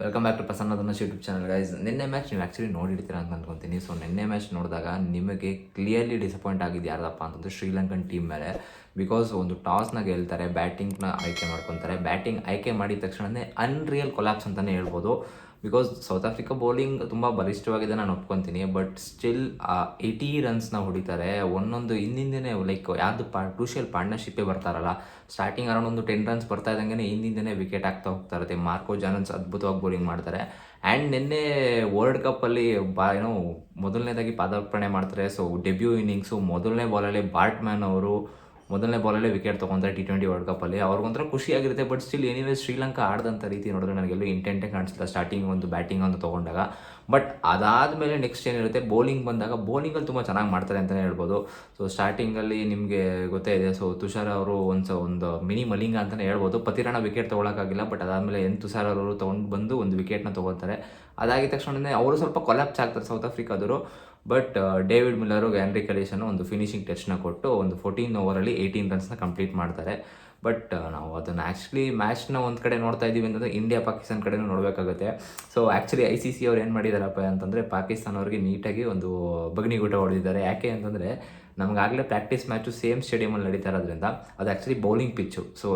Welcome back to ಪ್ರಸನ್ನದನ್ನ YouTube channel guys ನಿನ್ನೆ match ನೀವು ಆ್ಯಕ್ಚುಲಿ ನೋಡಿರ್ತೀರಾ ಅಂತ ಅನ್ಕೊತೀನಿ. ಸೊ ನಿನ್ನೆ ಮ್ಯಾಚ್ ನೋಡಿದಾಗ ನಿಮಗೆ ಕ್ಲಿಯರ್ಲಿ ಡಿಸಪಾಯಿಂಟ್ ಆಗಿದೆ ಯಾರಪ್ಪ ಅಂತಂದ್ರೆ ಶ್ರೀಲಂಕನ್ ಟೀಮ್ ಮೇಲೆ. ಬಿಕಾಸ್ ಒಂದು ಟಾಸ್ನ ಗೆಲ್ತಾರೆ ಬ್ಯಾಟಿಂಗ್ನ ಆಯ್ಕೆ ಮಾಡ್ಕೊತಾರೆ. ಬ್ಯಾಟಿಂಗ್ ಆಯ್ಕೆ ಮಾಡಿದ ತಕ್ಷಣವೇ ಅನ್ರಿಯಲ್ ಕೊಲಾಪ್ಸ್ ಅಂತಲೇ ಹೇಳ್ಬೋದು. ಬಿಕಾಸ್ ಸೌತ್ ಆಫ್ರಿಕಾ ಬೌಲಿಂಗ್ ತುಂಬ ಬಲಿಷ್ಠವಾಗಿದೆ ನಾನು ಒಪ್ಕೊತೀನಿ. ಬಟ್ ಸ್ಟಿಲ್ ಏಯ್ಟಿ ರನ್ಸ್ನ ಹೊಡಿತಾರೆ. ಒಂದೊಂದು ಹಿಂದಿಂದನೇ ಲೈಕ್ ಯಾವುದು ಪಾ ಕ್ರೂಷಿಯಲ್ ಪಾರ್ಟ್ನರ್ಶಿಪ್ಪೇ ಬರ್ತಾರಲ್ಲ ಸ್ಟಾರ್ಟಿಂಗ್ ಅರೌಂಡ್ ಒಂದು ಟೆನ್ ರನ್ಸ್ ಬರ್ತಾ ಇದ್ದಂಗೆ ಹಿಂದಿಂದನೇ ವಿಕೆಟ್ ಆಗ್ತಾ ಹೋಗ್ತಾ ಇರುತ್ತೆ. ಮಾರ್ಕೋ ಜಾನನ್ಸ್ ಅದ್ಭುತವಾಗಿ ಬೌಲಿಂಗ್ ಮಾಡ್ತಾರೆ. ಆ್ಯಂಡ್ ನಿನ್ನೆ ವರ್ಲ್ಡ್ ಕಪ್ಪಲ್ಲಿ ಬಾ ಏನು ಮೊದಲನೇದಾಗಿ ಪಾದಾರ್ಪಣೆ ಮಾಡ್ತಾರೆ. ಸೊ ಡೆಬ್ಯೂ ಇನ್ನಿಂಗ್ಸು ಮೊದಲನೇ ಬಾಲಲ್ಲಿ ಬಾಟ್ಮ್ಯಾನ್ ಅವರು ಮೊದಲನೇ ಬಾಲಲ್ಲೇ ವಿಕೆಟ್ ತೊಗೊಂತಾರೆ ಟಿ ಟ್ವೆಂಟಿ ವರ್ಲ್ಡ್ ಕಪ್ಪಲ್ಲಿ ಅವ್ರಿಗೊಂಥರ ಖುಷಿಯಾಗಿರುತ್ತೆ ಬಟ್ ಸ್ಟಿಲ್ ಎನಿವೇ ಶ್ರೀಲಂಕಾ ಆಡ್ದಂಥ ರೀತಿ ನೋಡಿದ್ರೆ ನನಗೆಲ್ಲೂ ಇಂಟೆಂಟೇ ಕಾಣಿಸ್ತಿಲ್ಲ. ಸ್ಟಾರ್ಟಿಂಗ್ ಒಂದು ಬ್ಯಾಟಿಂಗ್ ಅಂತ ತೊಗೊಂಡಾಗ. ಬಟ್ ಅದಾದಮೇಲೆ ನೆಕ್ಸ್ಟ್ ಏನಿರುತ್ತೆ ಬೌಲಿಂಗ್ ಬಂದಾಗ ಬೌಲಿಂಗಲ್ಲಿ ತುಂಬ ಚೆನ್ನಾಗಿ ಮಾಡ್ತಾರೆ ಅಂತಲೇ ಹೇಳ್ಬೋದು. ಸೊ ಸ್ಟಾರ್ಟಿಂಗಲ್ಲಿ ನಿಮಗೆ ಗೊತ್ತೇ ಇದೆ. ಸೊ ತುಷಾರ್ ಅವರು ಒಂದು ಒಂದು ಮಿನಿ ಮಲಿಂಗ ಅಂತಲೇ ಹೇಳ್ಬೋದು. ಪತಿರಾಣ ವಿಕೆಟ್ ತೊಗೊಳಕ್ಕಾಗಿಲ್ಲ ಬಟ್ ಅದಾದಮೇಲೆ ಎನ್ ತುಷಾರ್ ಅವರು ತೊಗೊಂಡು ಬಂದು ಒಂದು ವಿಕೆಟ್ನ ತೊಗೊಳ್ತಾರೆ. ಅದಾಗಿದ ತಕ್ಷಣನೇ ಅವರು ಸ್ವಲ್ಪ ಕೊಲಾಪ್ಸ್ ಆಗ್ತಾರೆ ಸೌತ್ ಆಫ್ರಿಕಾದವರು ಬಟ್ ಡೇವಿಡ್ ಮಿಲ್ಲರು ಗ್ಯಾನ್ರಿ ಕಲೀಶನ್ ಒಂದು ಫಿನಿಶಿಂಗ್ ಟಚ್ನ ಕೊಟ್ಟು ಒಂದು ಫೋರ್ಟೀನ್ ಓವರಲ್ಲಿ ಏಯ್ಟೀನ್ ರನ್ಸ್ನ ಕಂಪ್ಲೀಟ್ ಮಾಡ್ತಾರೆ. ಬಟ್ ನಾವು ಅದನ್ನು ಆ್ಯಕ್ಚುಲಿ ಮ್ಯಾಚ್ನ ಒಂದು ಕಡೆ ನೋಡ್ತಾ ಇದ್ದೀವಿ ಅಂತಂದರೆ ಇಂಡಿಯಾ ಪಾಕಿಸ್ತಾನ ಕಡೆನೂ ನೋಡಬೇಕಾಗುತ್ತೆ. So actually I C C ಅವ್ರು ಏನು ಮಾಡಿದಾರಪ್ಪ ಅಂತಂದರೆ ಪಾಕಿಸ್ತಾನ ಅವ್ರಿಗೆ ನೀಟಾಗಿ ಒಂದು ಬಗ್ನಿಗೂಟ ಹೊಡೆದಿದ್ದಾರೆ. ಯಾಕೆ ಅಂತಂದರೆ ನಮಗಾಗಲೇ ಪ್ರಾಕ್ಟೀಸ್ ಮ್ಯಾಚು ಸೇಮ್ ಸ್ಟೇಡಿಯಮಲ್ಲಿ ನಡೀತಾ ಇರೋದ್ರಿಂದ ಅದು ಆ್ಯಕ್ಚುಲಿ ಬೌಲಿಂಗ್ ಪಿಚ್ಚು ಸೊ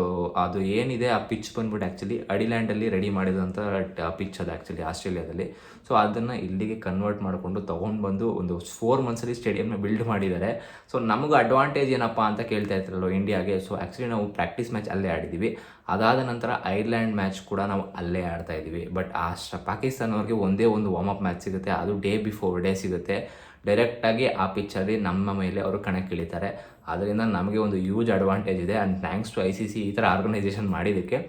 ಅದು ಏನಿದೆ ಆ ಪಿಚ್ ಬಂದ್ಬಿಟ್ಟು ಆ್ಯಕ್ಚುಲಿ ಅಡಿಲ್ಯಾಂಡಲ್ಲಿ ರೆಡಿ ಮಾಡಿದಂಥ ಪಿಚ್ ಅದು ಆ್ಯಕ್ಚುಲಿ ಆಸ್ಟ್ರೇಲಿಯಾದಲ್ಲಿ. ಸೊ ಅದನ್ನು ಇಲ್ಲಿಗೆ ಕನ್ವರ್ಟ್ ಮಾಡಿಕೊಂಡು ತೊಗೊಂಡು ಬಂದು ಒಂದು ಫೋರ್ ಮಂತ್ಸಲ್ಲಿ ಸ್ಟೇಡಿಯಮ್ನ ಬಿಲ್ಡ್ ಮಾಡಿದ್ದಾರೆ. ಸೊ ನಮಗೂ ಅಡ್ವಾಂಟೇಜ್ ಏನಪ್ಪ ಅಂತ ಕೇಳ್ತಾ ಇರ್ತಾರಲ್ಲ ಇಂಡಿಯಾಗೆ ಸೊ ಆ್ಯಕ್ಚುಲಿ ನಾವು ಪ್ರಾಕ್ಟೀಸ್ ಮ್ಯಾಚ್ ಅಲ್ಲೇ ಆಡಿದ್ದೀವಿ ಅದಾದ ನಂತರ ಐರ್ಲ್ಯಾಂಡ್ ಮ್ಯಾಚ್ ಕೂಡ ನಾವು ಅಲ್ಲೇ ಆಡ್ತಾ ಇದ್ದೀವಿ. ಬಟ್ ಆ ಪಾಕಿಸ್ತಾನವ್ರಿಗೆ ಒಂದೇ ಒಂದು ವಾರ್ಮ್ ಅಪ್ ಮ್ಯಾಚ್ ಸಿಗುತ್ತೆ. ಅದು ಡೇ ಬಿಫೋರ್ ಡೇ ಸಿಗುತ್ತೆ. ಡೈರೆಕ್ಟಾಗಿ ಆ ಪಿಚ್ಚಲ್ಲಿ ನಮ್ಮ ಮೇಲೆ ಅವರು ಕಣಕ್ಕಿಳಿತಾರೆ. ಅದರಿಂದ ನಮಗೆ ಒಂದು ಯೂಜ್ ಅಡ್ವಾಂಟೇಜ್ ಇದೆ and thanks to I C C ಈ ಥರ ಆರ್ಗನೈಸೇಷನ್ ಮಾಡಿದ್ದಕ್ಕೆ.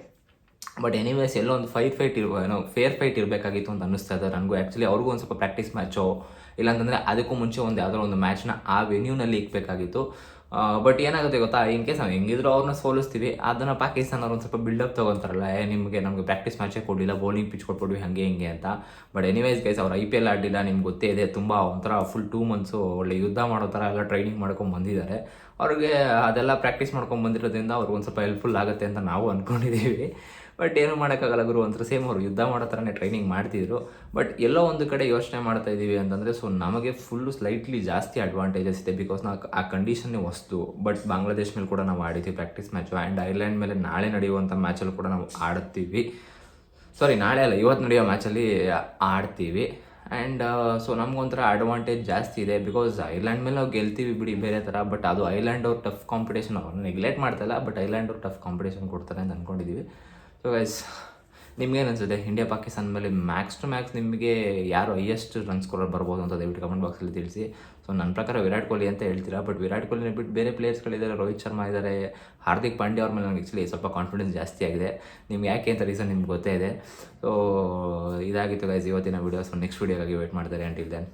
ಬಟ್ ಎನಿವೇಸ್ ಎಲ್ಲೋ ಒಂದು ಫೈಟ್ ಫೈಟ್ ಇರ್ಬೋ, ಏನೋ ಫೇರ್ ಫೈಟ್ ಇರಬೇಕಾಗಿತ್ತು ಅಂತ ಅನ್ನಿಸ್ತಾ ಇದೆ ನನಗೂ. ಆ್ಯಕ್ಚುಲಿ ಅವ್ರಿಗೂ ಒಂದು ಸ್ವಲ್ಪ ಪ್ರಾಕ್ಟೀಸ್ ಮ್ಯಾಚೋ ಇಲ್ಲಾಂತಂದರೆ ಅದಕ್ಕೂ ಮುಂಚೆ ಒಂದು ಯಾವುದೋ ಒಂದು ಮ್ಯಾಚ್ನ ಆ ವೆನ್ಯೂನಲ್ಲಿ ಇಕ್ಬೇಕಾಗಿತ್ತು. ಬಟ್ ಏನಾಗುತ್ತೆ ಗೊತ್ತಾ? ಇನ್ ಕೇಸ್ ನಾವು ಹೆಂಗಿದ್ರು ಅವ್ರನ್ನ ಸೋಲಿಸ್ತೀವಿ, ಅದನ್ನು ಪಾಕಿಸ್ತಾನ ಅವ್ರು ಒಂದು ಸ್ವಲ್ಪ ಬಿಲ್ಡಪ್ ತೊಗೊತಾರಲ್ಲ, ಏ ನಿಮಗೆ ನಮಗೆ ಪ್ರಾಕ್ಟೀಸ್ ಮ್ಯಾಚೇ ಕೊಡಲಿಲ್ಲ ಬೌಲಿಂಗ್ ಪಿಚ್ ಕೊಟ್ಬಿಡ್ವಿ, ಹಾಗೆ ಹಿಂಗೆ ಅಂತ. ಬಟ್ ಎನಿವೇಸ್ ಗೈಸ್ ಅವ್ರು ಐ ಪಿ ಎಲ್ ಆಡಲಿಲ್ಲ, ನಿಮ್ಗೆ ಗೊತ್ತೇ ಇದೆ, ತುಂಬ ಒಂಥರ ಫುಲ್ ಟೂ ಮಂತ್ಸು ಒಳ್ಳೆ ಯುದ್ಧ ಮಾಡೋ ಥರ ಎಲ್ಲ ಟ್ರೈನಿಂಗ್ ಮಾಡ್ಕೊಂಡು ಬಂದಿದ್ದಾರೆ. ಅವ್ರಿಗೆ ಅದೆಲ್ಲ ಪ್ರಾಕ್ಟೀಸ್ ಮಾಡ್ಕೊಂಡು ಬಂದಿರೋದ್ರಿಂದ ಅವ್ರಿಗೆ ಒಂದು ಸ್ವಲ್ಪ ಹೆಲ್ಪ್ಫುಲ್ ಆಗುತ್ತೆ ಅಂತ ನಾವು ಅಂದ್ಕೊಂಡಿದ್ದೀವಿ ಬಟ್ ಏನು ಮಾಡೋಕ್ಕಾಗಲ್ಲ ಗುರು ಅಂತ ಸೇಮ್ ಅವರು ಯುದ್ಧ ಮಾಡೋ ಥರನೇ ಟ್ರೈನಿಂಗ್ ಮಾಡ್ತಿದ್ರು. ಬಟ್ ಎಲ್ಲೋ ಒಂದು ಕಡೆ ಯೋಚನೆ ಮಾಡ್ತಾ ಇದ್ದೀವಿ ಅಂತಂದರೆ ಸೊ ನಮಗೆ ಫುಲ್ಲು ಸ್ಲೈಟ್ಲಿ ಜಾಸ್ತಿ ಅಡ್ವಾಂಟೇಜಸ್ ಇದೆ ಬಿಕಾಸ್ ನಾವು ಆ ಕಂಡೀಷನ್ನೇ ವಸ್ತು. ಬಟ್ ಬಾಂಗ್ಲಾದೇಶ್ ಮೇಲೆ ಕೂಡ ನಾವು ಆಡಿದ್ದೀವಿ ಪ್ರಾಕ್ಟೀಸ್ ಮ್ಯಾಚು ಆ್ಯಂಡ್ ಐರ್ಲೆಂಡ್ ಮೇಲೆ ನಾಳೆ ನಡೆಯುವಂಥ ಮ್ಯಾಚಲ್ಲಿ ಕೂಡ ನಾವು ಆಡ್ತೀವಿ. ಸಾರಿ ನಾಳೆ ಅಲ್ಲ, ಇವತ್ತು ನಡೆಯೋ ಮ್ಯಾಚಲ್ಲಿ ಆಡ್ತೀವಿ. ಆ್ಯಂಡ್ ಸೊ ನಮಗೊಂಥರ ಅಡ್ವಾಂಟೇಜ್ ಜಾಸ್ತಿ ಇದೆ ಬಿಕಾಸ್ ಐಲ್ಯಾಂಡ್ ಮೇಲೆ ನಾವು ಗೆಲ್ತೀವಿ ಬಿಡಿ ಬೇರೆ ಥರ. ಬಟ್ ಅದು ಐರ್ಲ್ಯಾಂಡ್ ಅವ್ರು ಟಫ್ ಕಾಂಪಿಟೇಷನ್ ಅವ್ರನ್ನ ನೆಗ್ಲೆಕ್ಟ್ ಮಾಡ್ತಾಯಿಲ್ಲ ಬಟ್ ಐರ್ಲ್ಯಾಂಡ್ ಅವ್ರು ಟಫ್ ಕಾಂಪಿಟೇಷನ್ ಕೊಡ್ತಾರೆ ಅಂತ ಅಂದ್ಕೊಂಡಿದ್ದೀವಿ ಸೊ ಗೈಸ್ ನಿಮ್ಗೇನು ಇಂಡಿಯಾ ಪಾಕಿಸ್ತಾನ ಮೇಲೆ ಮ್ಯಾಕ್ಸ್ ಟು ಮ್ಯಾಕ್ಸ್ ನಿಮಗೆ ಯಾರು ಹೈಯೆಸ್ಟ್ ರನ್ ಸ್ಕೋರರ್ ಬರ್ಬೋದು ಅಂತ ದಯವಿಟ್ಟು ಕಮೆಂಟ್ ಬಾಕ್ಸಲ್ಲಿ ತಿಳಿಸಿ. ಸೊ ನನ್ನ ಪ್ರಕಾರ ವಿರಾಟ್ ಕೊಹ್ಲಿ ಅಂತ ಹೇಳ್ತೀರಾ? ಬಟ್ ವಿರಾಟ್ ಕೊಹ್ಲಿನ ಬಿಟ್ಟು ಬೇರೆ ಪ್ಲೇಯರ್ಸ್ಗಳಿದ್ದಾರೆ ರೋಹಿತ್ ಶರ್ಮಾ ಇದ್ದಾರೆ, ಹಾರ್ದಿಕ್ ಪಾಂಡ್ಯ ಅವ್ರ ಮೇಲೆ ನನಗೆ ಆ್ಯಕ್ಚುಲಿ ಸ್ವಲ್ಪ ಕಾನ್ಫಿಡೆನ್ಸ್ ಜಾಸ್ತಿ ಆಗಿದೆ. ನಿಮ್ಗೆ ಯಾಕೆ ಅಂತ ರೀಸನ್ ನಿಮ್ಗೆ ಗೊತ್ತೇ ಇದೆ. ಸೊ ಇದಾಗಿತ್ತು ಗೈಸ್ ಇವತ್ತಿನ ವೀಡಿಯೋಸ್ ನೆಕ್ಸ್ಟ್ ವೀಡಿಯೋಗಾಗಿ ವೇಟ್ ಮಾಡ್ತಾರೆ ಅಂಟಿಲ್ ದೆನ್